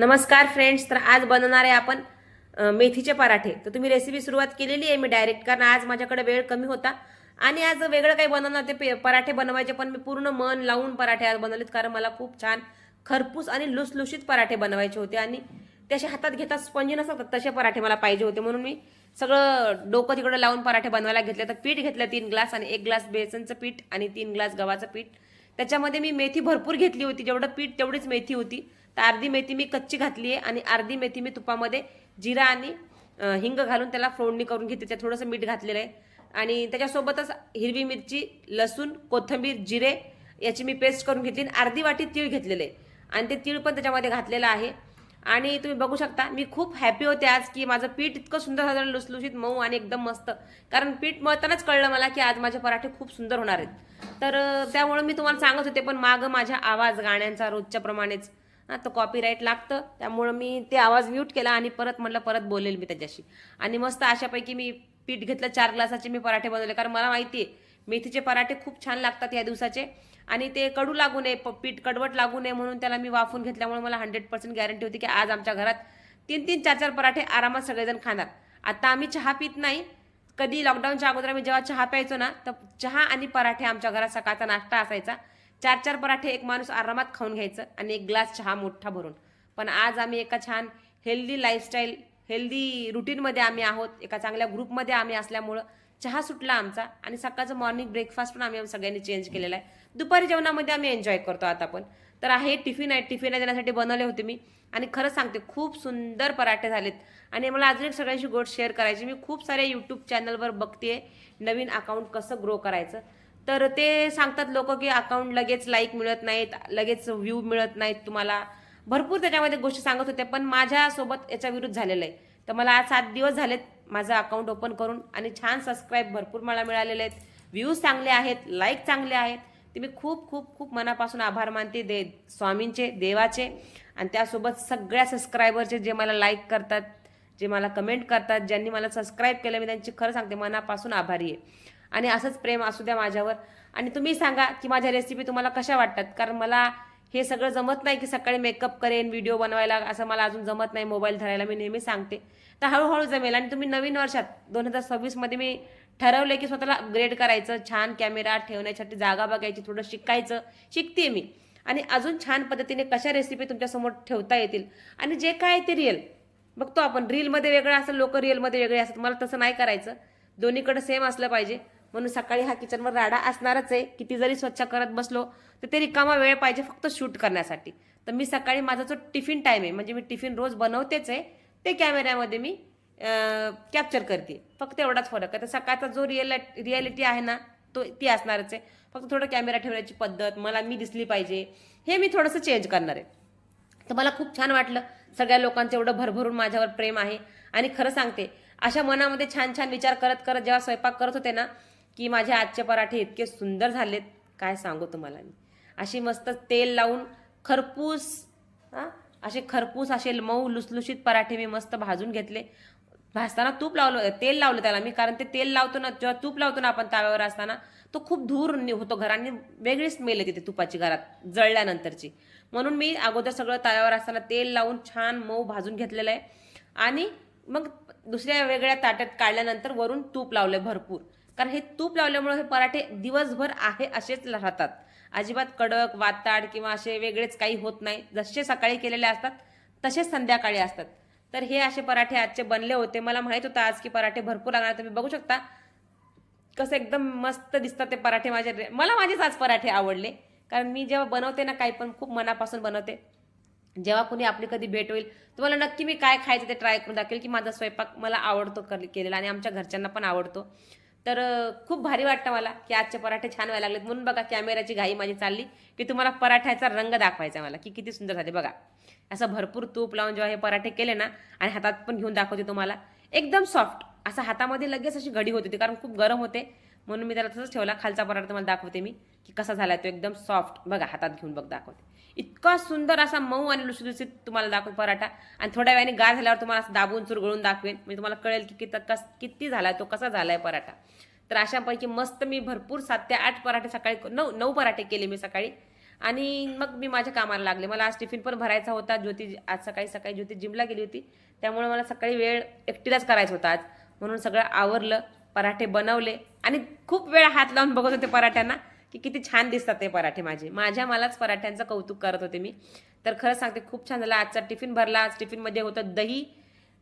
नमस्कार फ्रेंड्स तर आज बनवणार आहे आपण मेथीचे पराठे. तर तुम्ही रेसिपी सुरुवात केलेली आहे मी डायरेक्ट कारण आज माझ्याकडे वेळ कमी होता. आणि आज वेगळं काही बनवणार ते पे- पराठे बनवायचे पण मी पूर्ण मन लावून पराठे आज बनवलेत कारण मला खूप छान खरपूस आणि लुसलुशीत पराठे बनवायचे होते. आणि ते हातात घेतात स्पंजी नसतात तसे पराठे मला पाहिजे होते. म्हणून मी सगळं डोकं तिकडं लावून पराठे बनवायला घेतले. तर पीठ घेतलं तीन ग्लास आणि एक ग्लास बेसनचं पीठ आणि तीन ग्लास गव्हाचं पीठ. त्याच्यामध्ये मी मेथी भरपूर घेतली होती. जेवढं पीठ तेवढीच मेथी होती. तर अर्धी मेथी मी कच्ची घातली आहे आणि अर्धी मेथी मी तुपामध्ये जिरा आणि हिंग घालून त्याला फोडणी करून घेते. त्यात थोडंसं मीठ घातलेलं आहे. आणि त्याच्यासोबतच हिरवी मिरची लसूण कोथिंबीर जिरे याची मी पेस्ट करून घेतली आणि अर्धी वाटी तीळ घेतलेले आहे. आणि ते तीळ पण त्याच्यामध्ये घातलेलं आहे. आणि तुम्ही बघू शकता मी खूप हॅपी होते आज की माझं पीठ इतकं सुंदर साधारण लुसलुशीत मऊ आणि एकदम मस्त. कारण पीठ मळतानाच कळलं मला की आज माझे पराठे खूप सुंदर होणार आहेत. तर त्यामुळं त्यामुळे मी तुम्हाला सांगत होते पण मागं माझ्या आवाज गाण्यांचा रोजच्या प्रमाणेच हा तर कॉपीराईट लागतं. त्यामुळं मी ते आवाज म्यूट केला आणि परत म्हटलं परत बोलेल मी त्याच्याशी. आणि मस्त अशापैकी मी पीठ घेतलं चार ग्लासाचे मी पराठे बनवले. कारण मला माहिती आहे मेथीचे पराठे खूप छान लागतात या दिवसाचे. आणि ते कडू लागू नये प- पीठ कडवट लागू नये म्हणून त्याला मी वाफून घेतल्यामुळे मला हंड्रेड पर्सेंट गॅरंटी होती की आज आमच्या घरात तीन तीन चार चार पराठे आरामात सगळेजण खाणार. आता आम्ही चहा पित नाही. कधी लॉकडाऊनच्या अगोदर आम्ही जेव्हा चहा प्यायचो ना तर चहा आणि पराठे आमच्या घरात सकाळचा नाश्ता असायचा. चार चार पराठे एक माणूस आरामात खाऊन घ्यायचं आणि एक ग्लास चहा मोठा भरून. पण आज आम्ही एका छान हेल्दी लाईफस्टाईल हेल्दी रुटीनमध्ये आम्ही आहोत. एका चांगल्या ग्रुपमध्ये आम्ही असल्यामुळं चहा सुटला आमचा आणि सकाळचं मॉर्निंग ब्रेकफास्ट पण आम्ही सगळ्यांनी चेंज केलेला आहे. दुपारी जेवणामध्ये आम्ही एन्जॉय करतो आता पण. तर आहे टिफिन आहे. टिफिन देण्यासाठी बनवले होते मी. आणि खरं सांगते खूप सुंदर पराठे झालेत. आणि मला अजून एक सगळ्यांशी गोष्ट शेअर करायची मी खूप सारे यूट्यूब चॅनलवर बघते नवीन अकाउंट कसं ग्रो करायचं. तर ते सांगतात लोक की अकाउंट लगेच लाईक मिळत नाहीत लगेच व्ह्यू मिळत नाहीत तुम्हाला. भरपूर त्याच्यामध्ये गोष्टी सांगत होते पण माझ्यासोबत याच्या विरुद्ध झालेलं आहे. तर मला आज सात दिवस झालेत माझं अकाउंट ओपन करून आणि छान सबस्क्राईब भरपूर मला मिळालेले आहेत. व्ह्यूज चांगले आहेत लाईक चांगले आहेत. ते मी खूप खूप खूप मनापासून आभार मानते दे स्वामींचे देवाचे. आणि त्यासोबत सगळ्या सबस्क्रायबरचे जे मला लाईक करतात जे मला कमेंट करतात ज्यांनी मला सबस्क्राईब केलं मी त्यांची खरं सांगते मनापासून आभारी आहे. आणि असंच प्रेम असू द्या माझ्यावर. आणि तुम्ही सांगा की माझ्या रेसिपी तुम्हाला कशा वाटतात? कारण मला हे सगळं जमत नाही की सकाळी मेकअप करेन व्हिडिओ बनवायला असं मला अजून जमत नाही मोबाईल धरायला. मी नेहमी सांगते. तर हळूहळू जमेल. आणि तुम्ही नवीन वर्षात दोन हजार सव्वीसमध्ये मी ठरवले की स्वतःला अपग्रेड करायचं छान कॅमेरा ठेवण्यासाठी जागा बघायची थोडं शिकायचं शिकते मी. आणि अजून छान पद्धतीने कशा रेसिपी तुमच्यासमोर ठेवता येतील? आणि जे काय आहे ते रिअल बघतो आपण रीलमध्ये वेगळं असं लोक रिअलमध्ये वेगळे असतात. मला तसं नाही करायचं. दोन्हीकडे सेम असलं पाहिजे. म्हणून सकाळी हा किचनवर राडा असणारच आहे. किती जरी स्वच्छ करत बसलो तर ते रिकामा वेळ पाहिजे फक्त शूट करण्यासाठी. तर मी सकाळी माझा जो टिफिन टाईम आहे म्हणजे मी टिफिन रोज बनवतेच आहे ते कॅमेऱ्यामध्ये मी कॅप्चर करते. फक्त एवढाच फरक आहे. तर सकाळचा जो रिअल रिॲलिटी आहे ना तो ती असणारच आहे. फक्त थोडं कॅमेरा ठेवण्याची पद्धत मला मी दिसली पाहिजे हे मी थोडंसं चेंज करणार आहे. तर मला खूप छान वाटलं सगळ्या लोकांचं एवढं भरभरून माझ्यावर प्रेम आहे. आणि खरं सांगते अशा मनामध्ये छान छान विचार करत करत जेव्हा स्वयंपाक करत होते ना की माझे आजचे पराठे इतके सुंदर झालेत काय सांगू तुम्हाला मी? अशी मस्त तेल लावून खरपूस हां? असे खरपूस असे मऊ लुसलुशीत पराठे मी मस्त भाजून घेतले. भाजताना तूप लावलं तेल लावलं त्याला मी कारण ते तेल लावतो ना जेव्हा तूप लावतो ना आपण ताव्यावर असताना तो खूप धूर होतो घरांनी वेगळी स्मेल येते तुपाची घरात जळल्यानंतरची. म्हणून मी अगोदर सगळं ताव्यावर असताना तेल लावून छान मऊ भाजून घेतलेलं आहे. आणि मग दुसऱ्या वेगळ्या ताट्यात काढल्यानंतर वरून तूप लावलंय भरपूर. कारण हे तूप लावल्यामुळे हे पराठे दिवसभर आहे असेच राहतात. अजिबात कडक वाताड किंवा असे वेगळेच काही होत नाही. जसे सकाळी केलेले असतात तसेच संध्याकाळी असतात. तर हे असे पराठे आजचे बनले होते. मला माहीत होतं आज की पराठे भरपूर लागणार तुम्ही बघू शकता कसं एकदम मस्त दिसतात ते पराठे माझे. मला माझेच आज पराठे आवडले. कारण मी जेव्हा बनवते ना काही पण खूप मनापासून बनवते. जेव्हा कुणी आपली कधी भेट होईल तुम्हाला नक्की मी काय खायचं ते ट्राय करून दाखवेल की माझा स्वयंपाक मला आवडतो केलेला आणि आमच्या घरच्यांना पण आवडतो. तर खूप भारी वाटतं मला की आजचे पराठे छान व्हायला लागलेत. म्हणून बघा कॅमेऱ्याची घाई माझी चालली की तुम्हाला पराठ्याचा रंग दाखवायचा मला की किती सुंदर झाले. बघा असं भरपूर तूप लावून जेव्हा हे पराठे केले ना आणि हातात पण घेऊन दाखवते तुम्हाला एकदम सॉफ्ट असं हातामध्ये लगेच अशी घडी होती कारण खूप गरम होते. म्हणून मी त्याला तसंच ठेवला. खालचा पराठा तुम्हाला दाखवते मी की कसा झाला तो एकदम सॉफ्ट बघा हातात घेऊन बघ दाखवते. इतका सुंदर असा मऊ आणि लुसलुसीत तुम्हाला दाखवू पराठा. आणि थोड्या वेळाने गार झाल्यावर तुम्हाला असं दाबून चुरगळून दाखवेन. म्हणजे तुम्हाला कळेल की किती कस किती झाला तो कसा झाला आहे पराठा. तर अशापैकी मस्त मी भरपूर सात ते आठ पराठे सकाळी नऊ नऊ पराठे केले मी सकाळी. आणि मग मी माझ्या कामाला लागले. मला आज टिफिन पण भरायचा होता. ज्योती आज सकाळी सकाळी ज्योती जिमला गेली होती. त्यामुळे मला सकाळी वेळ एकटीलाच करायचा होता आज. म्हणून सगळं आवरलं. पराठे बनवले. आणि खूप वेळ हात लावून बघत होते पराठ्यांना की किती छान दिसतात ते पराठे माझे. माझ्या मलाच पराठ्यांचं कौतुक करत होते मी. तर खरं सांगते खूप छान झालं. आजचा टिफिन भरला. आज टिफिनमध्ये होतं दही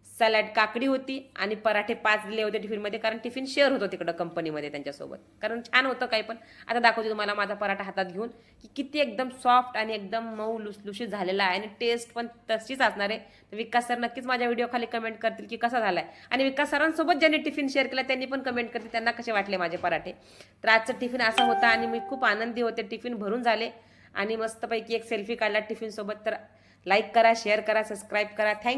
सॅलॅड काकडी होती आणि पराठे पाच दिले होते टिफिनमध्ये कारण टिफिन शेअर होतो तिकडं कंपनीमध्ये त्यांच्यासोबत. कारण छान होतं काही पण. आता दाखवते तुम्हाला माझा पराठा हातात घेऊन की किती एकदम सॉफ्ट आणि एकदम मऊ लुसलुशीत झालेला आहे. आणि टेस्ट पण तशीच असणार आहे. तर विकास सर नक्कीच माझ्या व्हिडिओ खाली कमेंट करतील की कसा झालाय. आणि विकास सरांसोबत ज्यांनी टिफिन शेअर केला त्यांनी पण कमेंट करतील त्यांना कसे वाटले माझे पराठे. तर आजचं टिफिन असा होता आणि मी खूप आनंदी होते. टिफिन भरून झाले. आणि मस्तपैकी एक सेल्फी काढला टिफिनसोबत तर लाईक करा शेअर करा सबस्क्राईब करा. थँक